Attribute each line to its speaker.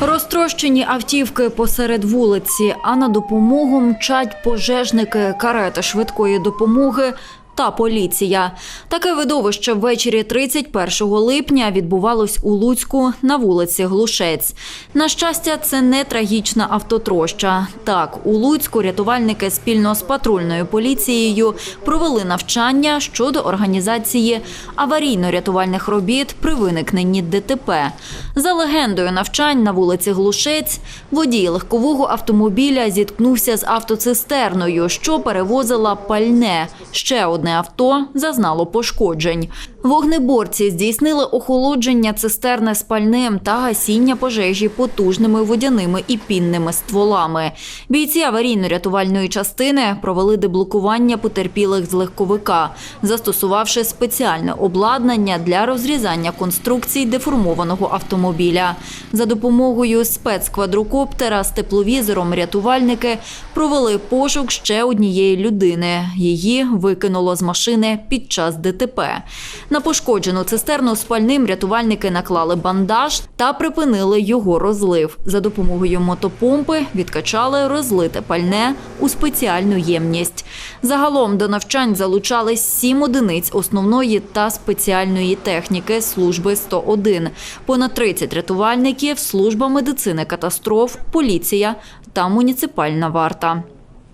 Speaker 1: Розтрощені автівки посеред вулиці, а на допомогу мчать пожежники, карети швидкої допомоги та поліція. Таке видовище ввечері 31 липня відбувалось у Луцьку на вулиці Глушець. На щастя, це не трагічна автотроща. Так, у Луцьку рятувальники спільно з патрульною поліцією провели навчання щодо організації аварійно-рятувальних робіт при виникненні ДТП. За легендою навчань на вулиці Глушець водій легкового автомобіля зіткнувся з автоцистерною, що перевозила пальне. Ще одне авто зазнало пошкоджень. Вогнеборці здійснили охолодження цистерни з пальним та гасіння пожежі потужними водяними і пінними стволами. Бійці аварійно-рятувальної частини провели деблокування потерпілих з легковика, застосувавши спеціальне обладнання для розрізання конструкцій деформованого автомобіля. За допомогою спецквадрокоптера з тепловізором рятувальники провели пошук ще однієї людини. Її викинуло з машини під час ДТП. На пошкоджену цистерну з пальним рятувальники наклали бандаж та припинили його розлив. За допомогою мотопомпи відкачали розлите пальне у спеціальну ємність. Загалом до навчань залучались сім одиниць основної та спеціальної техніки служби 101, понад 30 рятувальників, служба медицини катастроф, поліція та муніципальна варта.